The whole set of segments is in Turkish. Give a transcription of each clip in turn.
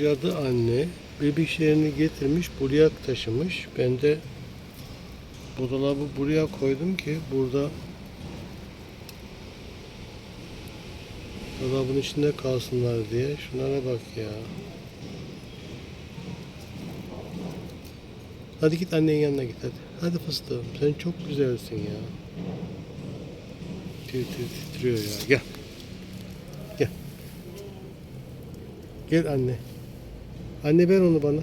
cadı anne bebişlerini getirmiş buraya taşımış. Ben de bu dolabı buraya koydum ki burada dolabın içinde kalsınlar diye. Şunlara bak ya. Hadi git annenin yanına git hadi. Hadi fıstığım sen çok güzelsin ya. Tir tir titriyor ya. Gel. Gel. Gel anne. Anne ver onu bana.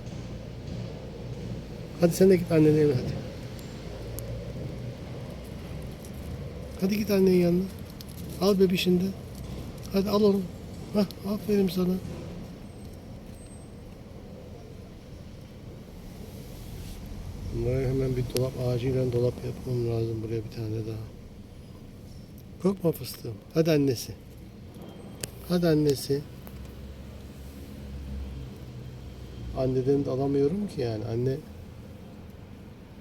Hadi sen de git annenin evine hadi. Hadi git annenin yanına. Al bebişini de. Hadi al onu. Hah, aferin sana. Bunlara hemen bir dolap, acilen dolap yapmam lazım buraya bir tane daha. Korkma fıstığım. Hadi annesi. Hadi annesi. Anneden de alamıyorum ki yani. Anne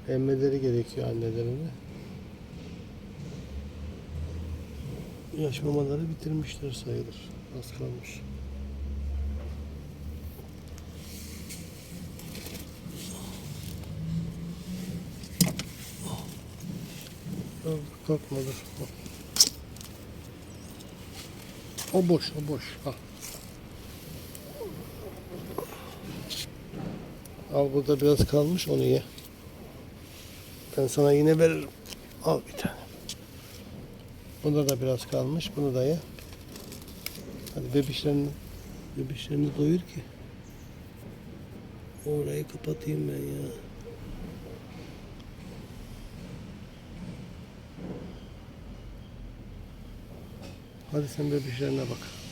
emmeleri gerekiyor annelerine. Yaş mamaları bitirmişler sayılır. Az kalmış. Kalk- Kalkma dur. O boş, o boş. Al. Al burada biraz kalmış onu ye. Ben sana yine veririm. Al bir tane. Bunda da biraz kalmış. Bunu da ye. Hadi bebişlerini bebişlerini doyur ki. Orayı kapatayım ben ya. Hadi sen bebişlerine bak.